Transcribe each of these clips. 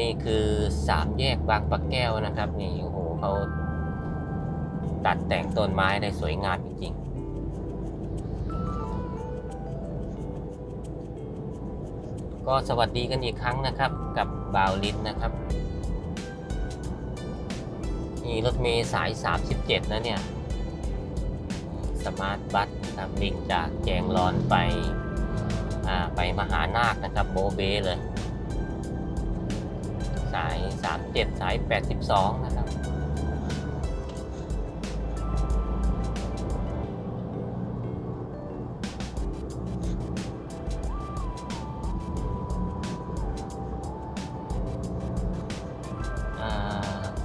นี่คือสามแยกบางปะแก้วนะครับ นี่โอ้โหเขาตัดแต่งต้นไม้ได้สวยงามจริงๆก็สวัสดีกันอีกครั้งนะครับกับบาวลินนะครับนี่รถเมย์สาย 37 นะเนี่ย สมาร์ทบัสนะครับวิ่งจากแจงร้อนไป อ่า ไปมหานาคนะครับ โบเบเลย สาย 37 สาย 82 นะครับ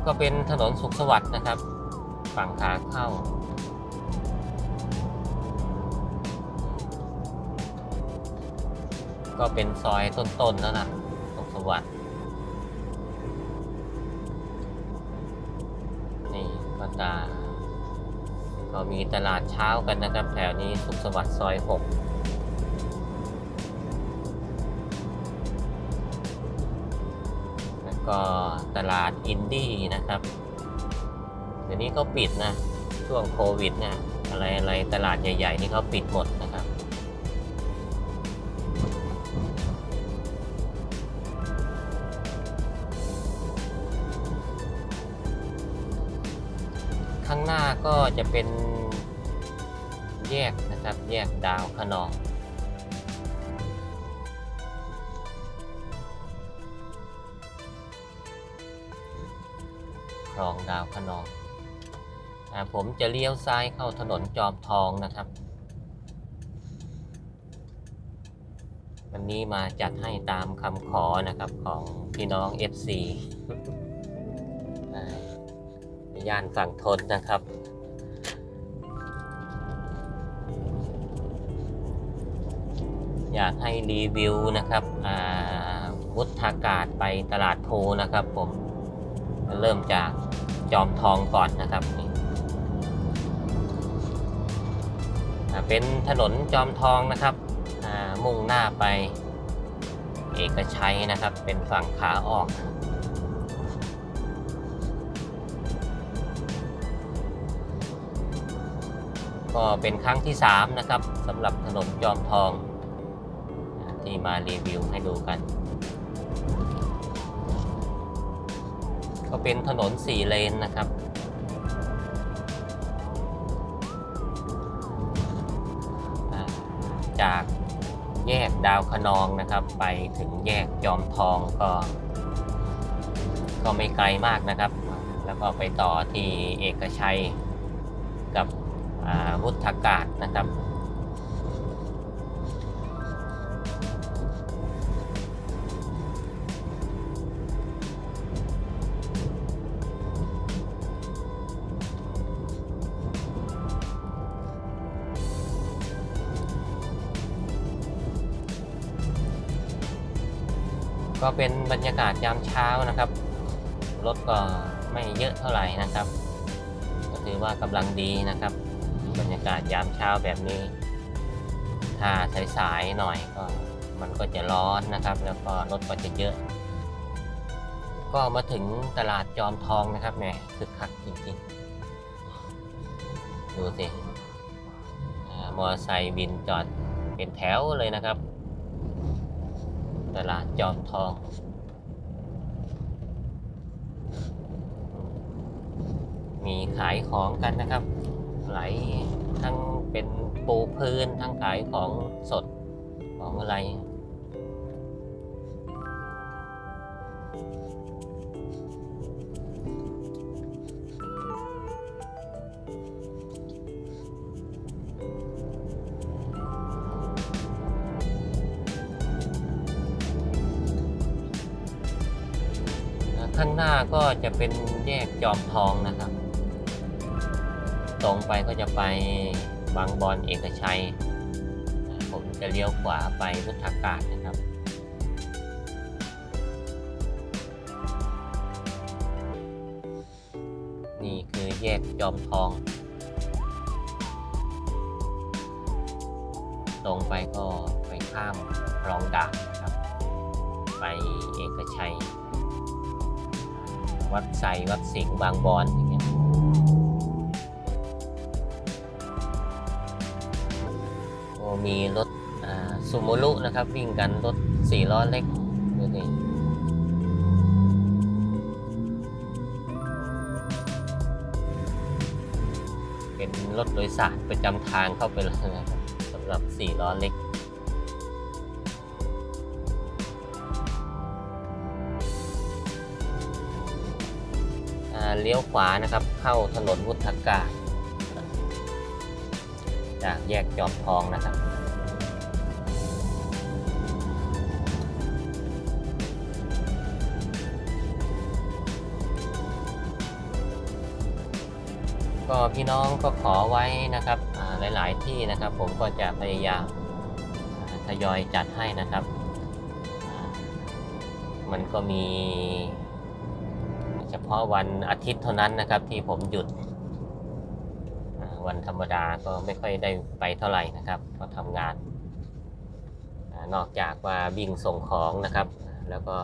ก็เป็นถนนสุขสวัสดิ์นะครับ ฝั่งขาเข้าก็เป็นซอยต้นๆแล้วนะสุขสวัสดิ์ นี่ก็จะก็มีตลาดเช้ากันนะครับ แถวนี้สุขสวัสดิ์ซอย6แล้วก็ตลาดอินดี้นะครับ เดี๋ยวนี้เขาปิดนะ ช่วงโควิดนะอะไรอะไรตลาดใหญ่ ๆ นี่เขาปิดหมด ข้างหน้าก็จะเป็นแยกนะครับ แยกดาวขนองคลองดาวขนองอผมจะเลี้ยวซ้ายเข้าถนนจอมทองนะครับ วันนี้มาจัดให้ตามคำขอนะครับของพี่น้อง FC อ่า ย่านฝั่งทนนะครับ อยากให้รีวิวนะครับอ่าวุฒากาศไปตลาดโพนะครับผมเริ่มจากจอมทองก่อนนะครับเป็นถนนจอมทองนะครับมุ่งหน้าไปเอกชัยนะครับ เป็นฝั่งขาออก ก็เป็นครั้งที่ 3 นะครับสำหรับถนนจอมทอง ที่มารีวิวให้ดูกัน ก็เป็นถนนสี่เลนนะครับ จากแยกดาวคะนองนะครับ ไปถึงแยกจอมทองก็ ก็ไม่ไกลมากนะครับ แล้วก็ไปต่อที่เอกชัย วุฒากาศนะครับ ก็เป็นบรรยากาศยามเช้านะครับ รถก็ไม่เยอะเท่าไหร่นะครับ ก็ถือว่ากำลังดีนะครับ บรรยากาศยามเช้าแบบนี้ ถ้าสายๆหน่อยก็มันก็จะร้อนนะครับ แล้วก็รถก็จะเยอะ ก็มาถึงตลาดจอมทองนะครับแหมคึกคักจริงๆ ดูสิมอเตอร์ไซค์บินจอดเป็นแถวเลยนะครับ ตลาดจอมทองมีขายของกันนะครับ ไหล ทั้งเป็นปูพื้น ทั้งขายของสดของอะไรข้างหน้าก็จะเป็นแยกจอมทองนะครับ ตรงไปก็จะไปบางบอนเอกชัย ผมจะเลี้ยวขวาไปพุทธากาศนะครับ นี่คือแยกจอมทอง ตรงไปก็ไปข้ามคลองด่านนะครับ ไปเอกชัย วัดไซวัดสิงห์บางบอนอย่างเงี้ย มีรถซูโมรุนะครับ วิ่งกันรถสี่ล้อเล็กดูนี่เป็นรถโดยสารประจำทางเข้าไปเลยนะครับสำหรับสี่ล้อเล็กเลี้ยวขวานะครับ เข้าถนนวุฒากาศ จากแยกจอมทองนะครับ ก็พี่น้องก็ขอไว้นะครับหลาย ๆ ที่นะครับ ผมก็จะพยายามทยอยจัดให้นะครับ มันก็มี เฉพาะวันอาทิตย์เท่านั้นนะครับที่ผมหยุด วันธรรมดาก็ไม่ค่อยได้ไปเท่าไหร่นะครับก็ทำงาน นอกจากว่าวิ่งส่งของนะครับ แล้วก็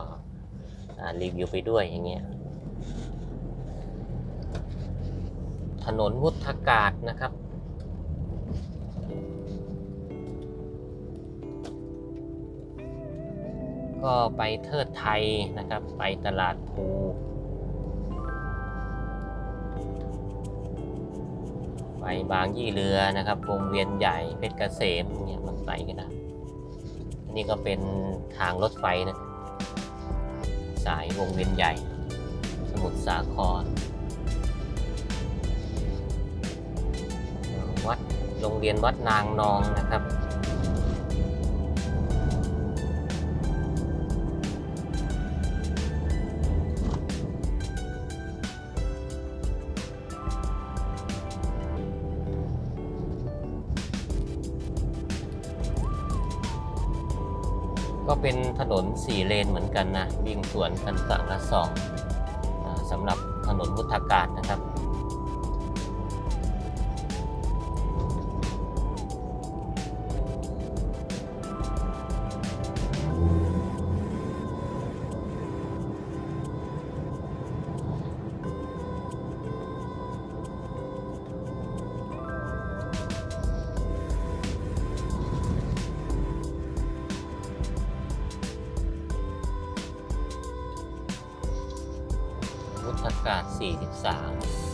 รีวิวไปด้วยอย่างเงี้ยถนนวุฒากาศนะครับก็ไปเทิดไทยนะครับ ไปตลาดภู ไปบางยี่เรือนะครับวงเวียนใหญ่เพชรเกษมเนี่ยมันไปกันนะอันนี้ก็เป็นทางรถไฟนะสายวงเวียนใหญ่ สมุทรสาคร วัดโรงเรียนวัดนางนองนะครับ ก็เป็นถนนสี่เลนเหมือนกันนะวิ่งสวนกันฝั่งละสองสำหรับถนนพุทธากาศนะครับ วุฒากาศ43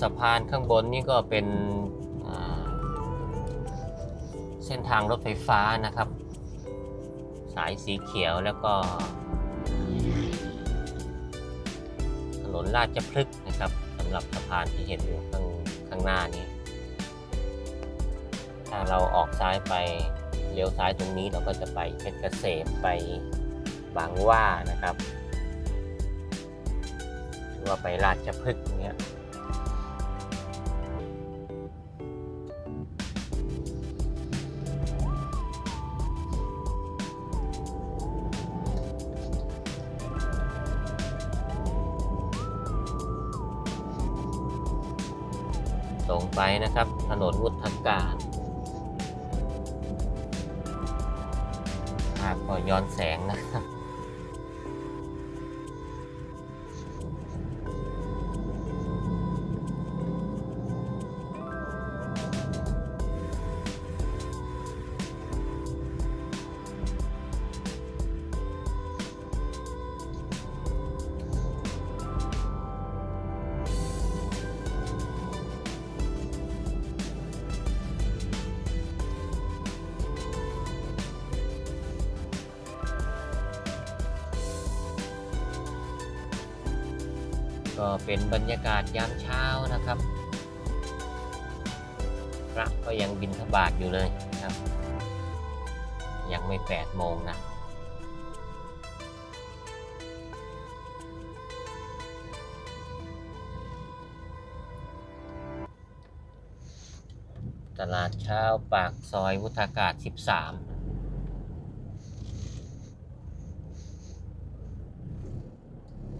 สะพานข้างบนนี่ก็เป็นเส้นทางรถไฟฟ้านะครับ สายสีเขียวแล้วก็ ถนนราชพฤกษ์นะครับสำหรับสะพานที่เห็นอยู่ข้างข้างหน้านี้ ถ้าเราออกซ้ายไปเลี้ยวซ้ายตรงนี้เราก็จะไปเพชรเกษมไปบางว่านะครับ หรือว่าไปราชพฤกษ์เงี้ย ตรงไปนะครับ ถนนวุฒกาศภาพก็ย้อนแสงนะครับ ก็เป็นบรรยากาศยามเช้านะครับ พระก็ยังบินทบาทอยู่เลยนะครับ ยังไม่แปดโมงนะตลาดเช้าปากซอยวุฒากาศ 13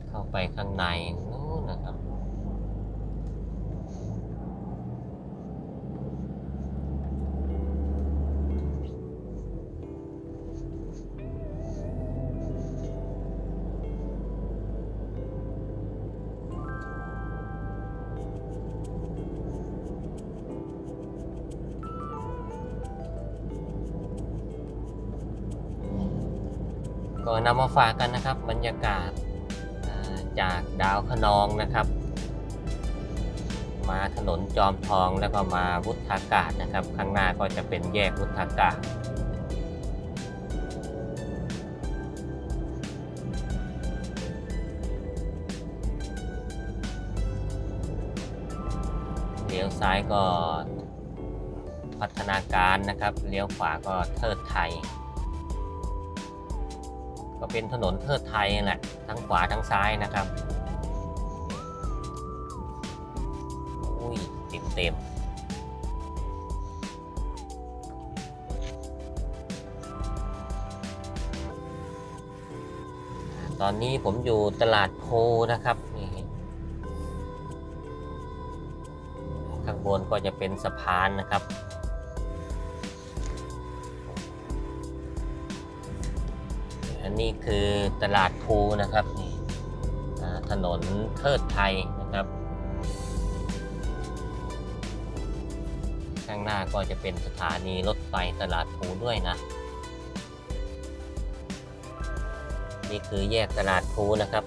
เข้าไปข้างในน ก็นำมาฝากกันนะครับ บรรยากาศจากดาวคะนองนะครับ มาถนนจอมทองแล้วก็มาวุฒากาศนะครับ ข้างหน้าก็จะเป็นแยกวุฒากาศเลี้ยวซ้ายก็พัฒนาการนะครับ เลี้ยวขวาก็เทิดไทย เป็นถนนเทิดไทยนั่แหละทั้งขวาทั้งซ้ายนะครับอุ้ยเต็มเต็มตอนนี้ผมอยู่ตลาดโพนะครับนี่ข้างบนก็จะเป็นสะพานนะครับ นี่คือตลาดภูนะครับนี่ถนนเทิดไทยนะครับ ข้างหน้าก็จะเป็นสถานีรถไฟตลาดภูด้วยนะ นี่คือแยกตลาดภูนะครับ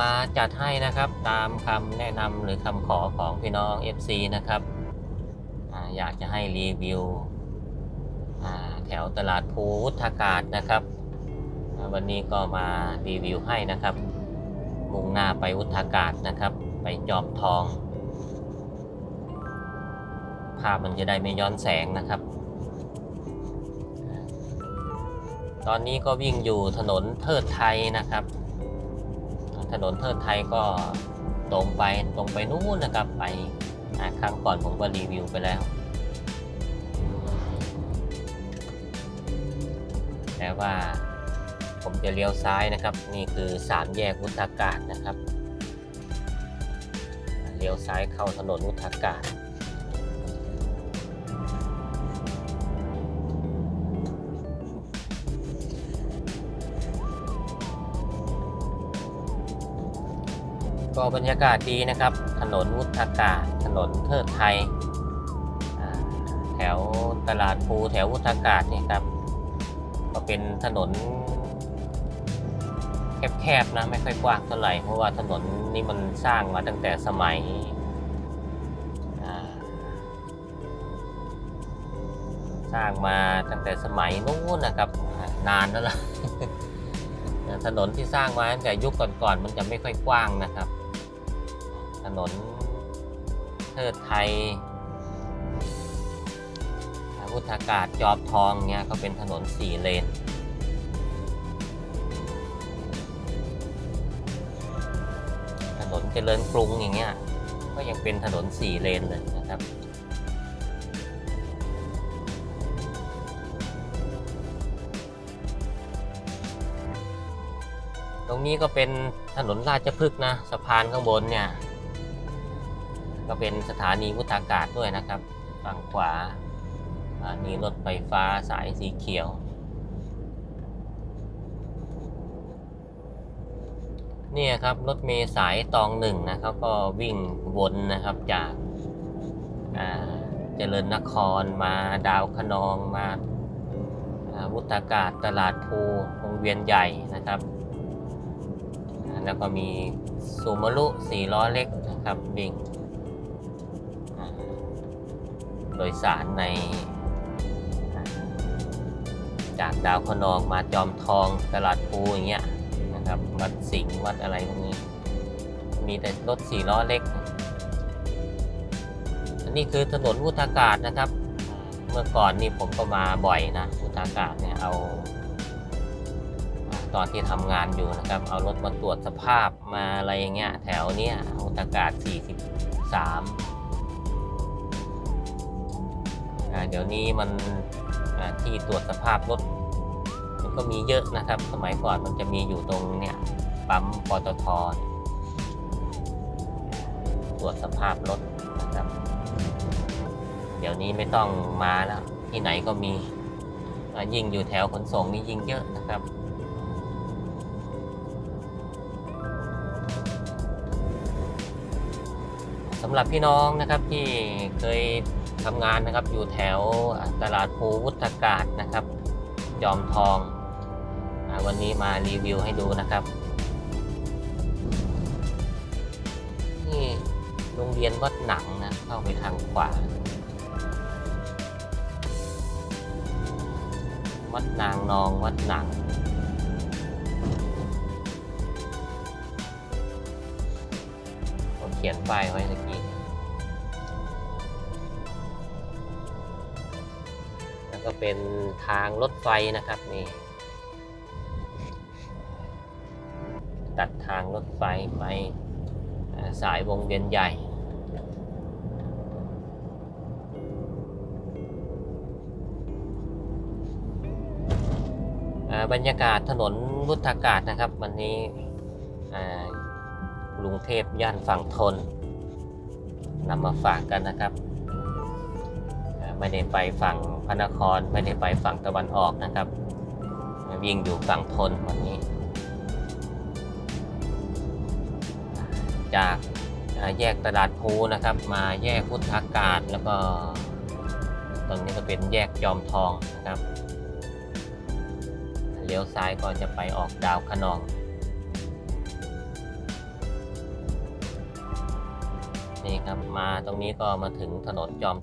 มาจัดให้นะครับ ตามคำแนะนำหรือคำขอของพี่น้อง FC นะครับออยากจะให้รีวิวแถวตลาดภูวุฒากาศนะครับ วันนี้ก็มารีวิวให้นะครับ มุ่งหน้าไปวุฒากาศนะครับ ไปจอมทอง ภาพมันจะได้ไม่ย้อนแสงนะครับตอนนี้ก็วิ่งอยู่ถนนเทิดไทยนะครับ ถนนเทิดไทยก็ตรงไปตรงไปนู้นนะครับไปครั้งก่อนผมก็รีวิวไปแล้ว แต่ว่าผมจะเลี้ยวซ้ายนะครับ นี่คือสามแยกวุฒากาศนะครับ เลี้ยวซ้ายเข้าถนนวุฒากาศ ก็บรรยากาศดีนะครับ ถนนวุฒากาศ ถนนเทิดไทย แถวตลาดภูแถววุฒากาศนี่ครับ ก็เป็นถนนแคบๆนะไม่ค่อยกว้างเท่าไหร่ เพราะว่าถนนนี้มันสร้างมาตั้งแต่สมัยสร้างมาตั้งแต่สมัยนู้นนะครับนานแล้วล่ะถนนที่สร้างมาตั้งแต่ยุคก่อนๆมันจะไม่ค่อยกว้างนะครับ ถนนเทิดไทยพุทธากาศจอบทองเงี้ยก็เป็นถนนสี่เลน ถนนเจริญกรุงอย่างเงี้ยก็ยังเป็นถนนสี่เลนเลยนะครับตรงนี้ก็เป็นถนนราชพฤกษ์นะ สะพานข้างบนเนี่ย ก็เป็นสถานีวุฒากาศด้วยนะครับ ฝั่งขวาอ่ามีรถไฟฟ้าสายสีเขียว นี่ครับรถเมล์สายตองหนึ่งนะเขาก็วิ่งวนนะครับจากเจริญนครมาดาวคะนองมาวุฒากาศตลาดภูวงเวียนใหญ่นะครับ แล้วก็มีซูมารุสี่ล้อเล็กนะครับวิ่ง โดยสารใน จากดาวคะนองมาจอมทองตลาดภูอย่างเงี้ยนะครับวัดสิงห์วัดอะไรพวกนี้ มีแต่รถสี่ล้อเล็ก อันนี้คือถนนวุฒากาศนะครับ เมื่อก่อนนี่ผมก็มาบ่อยนะวุฒากาศเนี่ยเอาตอนที่ทำงานอยู่นะครับ เอารถมาตรวจสภาพมาอะไรอย่างเงี้ย แถวเนี้ยอุตากาศ 43 เดี๋ยวนี้มันที่ตรวจสภาพรถมันก็มีเยอะนะครับ สมัยก่อนมันจะมีอยู่ตรงเนี่ยปั๊มปตทตรวจสภาพรถนะครับ เดี๋ยวนี้ไม่ต้องมาแล้ว ที่ไหนก็มียิ่งอยู่แถวขนส่งนี่ยิ่งเยอะนะครับสำหรับพี่น้องนะครับที่เคย ทำงานนะครับ อยู่แถวตลาดภูวุฒากาศนะครับ จอมทองอวันนี้มารีวิวให้ดูนะครับ นี่โรงเรียนวัดหนังนะ เข้าไปทางขวา วัดนางนองวัดหนังเขียนป้ายไว้เมื่อกี้ ก็เป็นทางรถไฟนะครับนี่ตัดทางรถไฟไปสายวงเวียนใหญ่บรรยากาศถนนวุฒากาศนะครับ วันนี้กรุงเทพย่านฝั่งทนนำมาฝากกันนะครับ ไม่ได้ไปฝั่งพระนครไม่ได้ไปฝั่งตะวันออกนะครับวิ่งอยู่ฝั่งทนวันนี้ จากแยกตลาดภูนะครับ มาแยกพุทธากาศแล้วก็ ตรงนี้ก็เป็นแยกจอมทองนะครับเลี้ยวซ้ายก็จะไปออกดาวคะนองนี่ครับมาตรงนี้ก็มาถึงถนนจอม